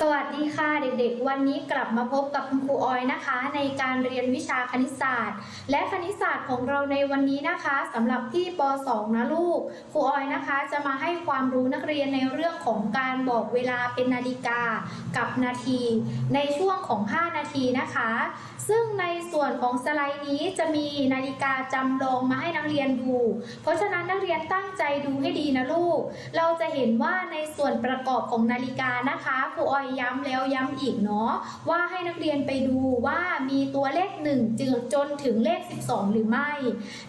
สวัสดีค่ะเด็กๆ วันนี้กลับมาพบกับคุณครูออยนะคะ ในการเรียนวิชาคณิตศาสตร์ และคณิตศาสตร์ของเราในวันนี้นะคะสำหรับพี่ป .2 นะลูกครูออยนะคะ จะมาให้ความรู้นักเรียนในเรื่องของการบอกเวลาเป็นนาฬิกากับนาที ในช่วงของ 5 นาทีนะคะ ซึ่งในส่วนของสไลด์นี้จะมีนาฬิกาจำลองมาให้นักเรียนดู เพราะฉะนั้นนักเรียนตั้งใจดูให้ดีนะลูก เราจะเห็นว่าในส่วนประกอบของนาฬิกานะคะครูออยย้ำแล้วย้ำอีกเนาะว่าให้นักเรียนไปดูว่ามีตัวเลข 1จึงจนถึงเลข 12 หรือไม่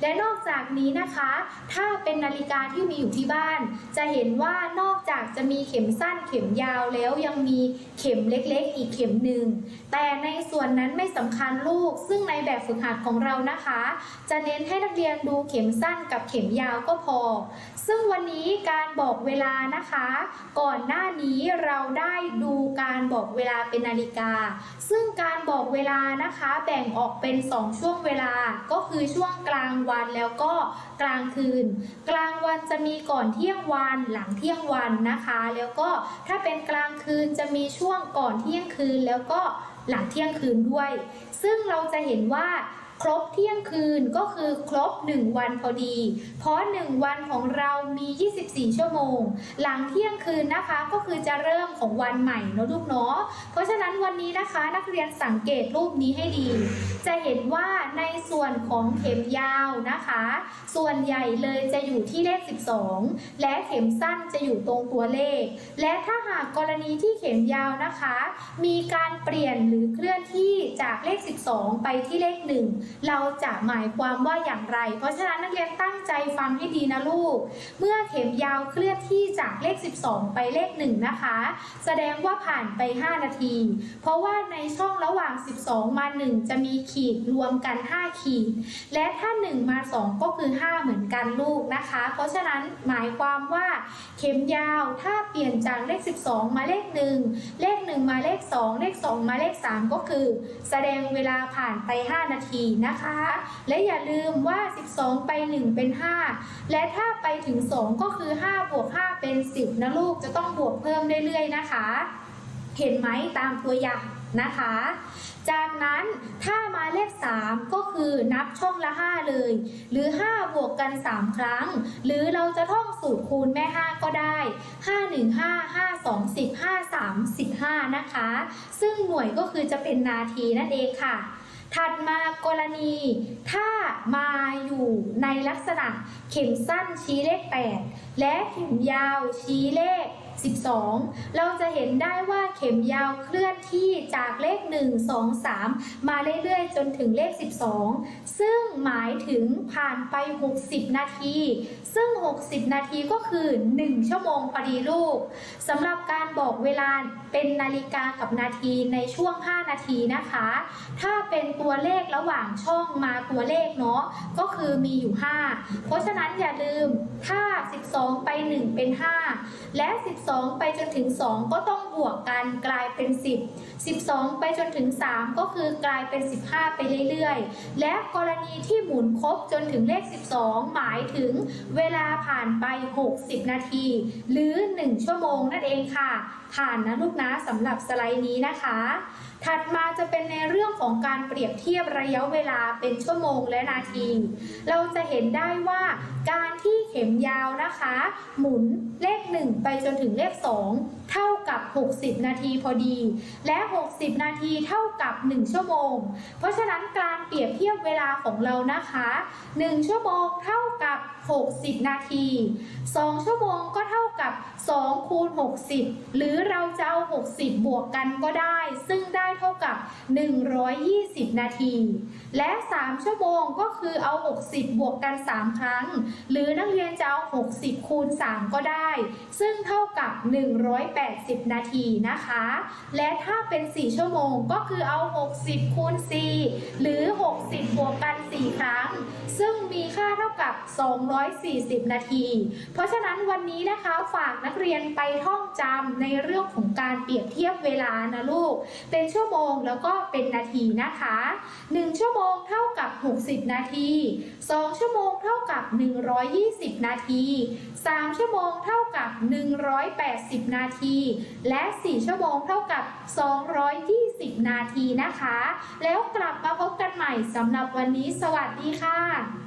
และนอกจากนี้นะคะ ถ้าเป็นนาฬิกาที่มีอยู่ที่บ้าน จะเห็นว่านอกจากจะมีเข็มสั้นเข็มยาวแล้วยังมีเข็มเล็กๆ อีกเข็มหนึ่งแต่ในส่วนนั้นไม่สำคัญลูก ซึ่งในแบบฝึกหัดของเรานะคะ จะเน้นให้นักเรียนดูเข็มสั้นกับเข็มยาวก็พอ ซึ่งวันนี้การบอกเวลานะคะ ก่อนหน้านี้เราได้ดูการบอกเวลาเป็นนาฬิกา ซึ่งการบอกเวลานะคะแบ่งออกเป็น 2 ช่วงเวลา ก็คือช่วงกลางวันแล้วก็กลางคืน กลางวันจะมีก่อนเที่ยงวันหลังเที่ยงวันนะคะ แล้วก็ถ้าเป็นกลางคืนจะมีช่วงก่อนเที่ยงคืนแล้วก็หลังเที่ยงคืนด้วย ซึ่งเราจะเห็นว่า ครบเที่ยงคืนก็คือครบ 1 วันพอดี เพราะ 1 วันของเรามี 24 ชั่วโมง หลังเที่ยงคืนนะคะก็คือจะเริ่มของวันใหม่เนอะลูกเนาะ เพราะฉะนั้นวันนี้นะคะนักเรียนสังเกตรูปนี้ให้ดี จะเห็นว่าในส่วนของเข็มยาวนะคะ ส่วนใหญ่เลยจะอยู่ที่เลข 12 และเข็มสั้นจะอยู่ตรงตัวเลข และถ้าหากกรณีที่เข็มยาวนะคะ มีการเปลี่ยนหรือเคลื่อนที่ จากเลข 12 ไปที่เลข 1 เราจะหมายความว่าอย่างไร เพราะฉะนั้นนักเรียนตั้งใจฟังให้ดีนะลูก เมื่อเข็มยาวเคลื่อนที่จากเลข 12 ไปเลข 1 นะคะ แสดงว่าผ่านไป 5 นาที เพราะว่าในช่องระหว่าง 12 มา 1 จะมีขีดรวมกัน 5 ขีด และถ้า 1 มา 2 ก็คือ 5 เหมือนกันลูกนะคะ เพราะฉะนั้นหมายความว่าเข็มยาวถ้าเปลี่ยนจากเลข 12 มาเลข 1 เลข 1 มาเลข 2 เลข 2 มาเลข 3 ก็คือสดงเวลาผ่านไป 5 นาทีนะคะ และอย่าลืมว่า 12 ไป 1 เป็น 5 และถ้าไปถึง 2 ก็คือ 5 บวก 5 เป็น 10 นะลูก จะต้องบวกเพิ่มเรื่อยๆนะคะ เห็นไหมตามตัวอย่างนะคะ จากนั้นถ้ามาเลข 3 ก็คือนับช่องละ 5 เลย หรือ 5 บวกกัน 3 ครั้ง หรือเราจะท่องสูตรคูณแม่ 5 ก็ได้ 5 1 5 5 2 10 5 3 15 นะคะ ซึ่งหน่วยก็คือจะเป็นนาทีนั่นเองค่ะ ถัดมากรณี ถ้ามาอยู่ในลักษณะเข็มสั้นชี้เลข 8 และเข็มยาวชี้เลข 12 เราจะเห็นได้ว่าเข็มยาวเคลื่อนที่จากเลข 1 2 3 มาเรื่อยๆ จนถึงเลข 12 ซึ่งหมายถึงผ่านไป 60 นาที ซึ่ง 60 นาทีก็คือ 1 ชั่วโมงพอดีลูกสำหรับการบอกเวลาเป็นนาฬิกากับนาทีในช่วง 5 นาทีนะคะ ถ้าเป็นตัวเลขระหว่างช่องมาตัวเลขเนาะก็คือมีอยู่ 5 เพราะฉะนั้นอย่าลืมถ้า 12 ไป 1 เป็น 5 และ 12ไปจนถึง 2 ก็ต้องบวกกัน กลายเป็น 10 12 ไปจนถึง 3 ก็คือกลายเป็น 15 ไปเรื่อยๆ และกรณีที่หมุนครบจนถึงเลข 12 หมายถึงเวลาผ่านไป 60 นาที หรือ 1 ชั่วโมงนั่นเองค่ะ ผ่านนะลูกนะสำหรับสไลด์นี้นะคะ ถัดมาจะเป็นในเรื่องของการเปรียบเทียบระยะเวลาเป็นชั่วโมงและนาที เราจะเห็นได้ว่าการที่เข็มยาวนะคะ หมุนเลข 1 ไปจนถึงเลข 2 เท่ากับ 60 นาทีพอดี และ 60 นาทีเท่ากับ 1 ชั่วโมง เพราะฉะนั้นการเปรียบเทียบเวลาของเรานะคะ 1 ชั่วโมงเท่ากับ 60 นาที 2 ชั่วโมงก็เท่า กับ2คูณ60 หรือเราจะเอา 60 บวกกันก็ได้ ซึ่งได้เท่ากับ 120 นาที และ 3 ชั่วโมงก็คือเอา 60 บวกกัน 3 ครั้ง หรือนักเรียนจะเอา 60 คูณ 3 ก็ได้ ซึ่งเท่ากับ 180 นาทีนะคะ และถ้าเป็น 4 ชั่วโมงก็คือเอา 60 คูณ 4 หรือ 60 บวกกัน 4 ครั้ง ซึ่งมีค่าเท่ากับ 240 นาที เพราะฉะนั้นวันนี้นะคะฝากนักเรียนไปท่องจำในเรื่องของการเปรียบเทียบเวลานะลูก เป็นชั่วชั่วโมงแล้วก็เป็นนาทีนะคะ 1 ชั่วโมงเท่ากับ 60 นาที 2 ชั่วโมงเท่ากับ 120 นาที 3 ชั่วโมงเท่ากับ 180 นาที และ 4 ชั่วโมงเท่ากับ 220 นาทีนะคะ แล้วกลับมาพบกันใหม่สำหรับวันนี้สวัสดีค่ะ